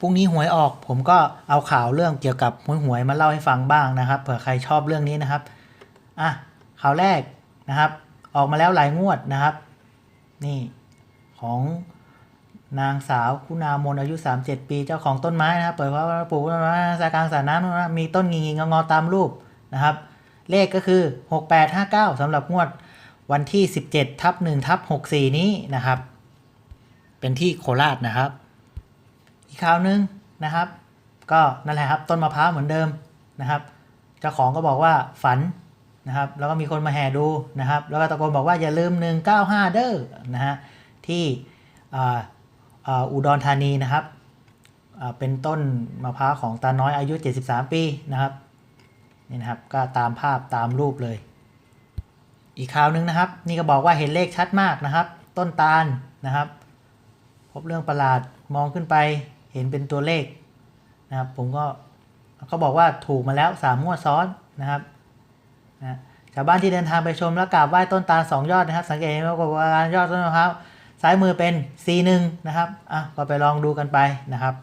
พรุ่งนี้หวยออกผมก็เอาข่าวเรื่องเกี่ยวกับหวยหวยมาเล่าให้ฟังบ้างนะครับเผื่อใครชอบเรื่องนี้นะครับอะข่าวแรกนะครับ ออกมาแล้วหลายงวดนะครับ นี่ของนางสาวคุณามนอายุ 37 ปี เจ้าของต้นไม้นะครับ เปิดว่าปลูกต้นไม้สากลางสระน้ำมีต้นงิงงอๆตามรูปนะครับ เลขก็คือ 6859สำหรับงวดวันที่ 17ทับ1ทับ64 นี้นะครับ เป็นที่โคราชนะครับ อีกข่าวหนึงนะครับ ก็นั่นแหละครับต้นมะพร้าวเหมือนเดิมนะครับเจ้าของก็บอกว่าฝันนะครับแล้วก็มีคนมาแห่ดูนะครับ แล้วก็ตะโกนบอกว่าอย่าลืม 195 เด้อนะฮะที่อุดรธานีนะครับเป็นต้นมะพร้าวของตาน้อยอายุ 73 ปีนะครับนี่นะครับก็ตามภาพตามรูปเลย อีกข่าวหนึงนะครับ นี่ก็บอกว่าเห็นเลขชัดมากนะครับ ต้นตาลนะครับ พบเรื่องประหลาดมองขึ้นไป เห็นเป็นตัวเลขนะครับผมก็เขาบอกว่าถูกมาแล้วสามงวดซ้อนนะครับนะชาวบ้านที่เดินทางไปชมและกราบไหว้ต้นตาลสองยอดนะครับ สังเกตเห็นว่าการยอดต้นมะพร้าวซ้ายมือเป็น C1 นะครับอะก็ไปลองดูกันไปนะครับ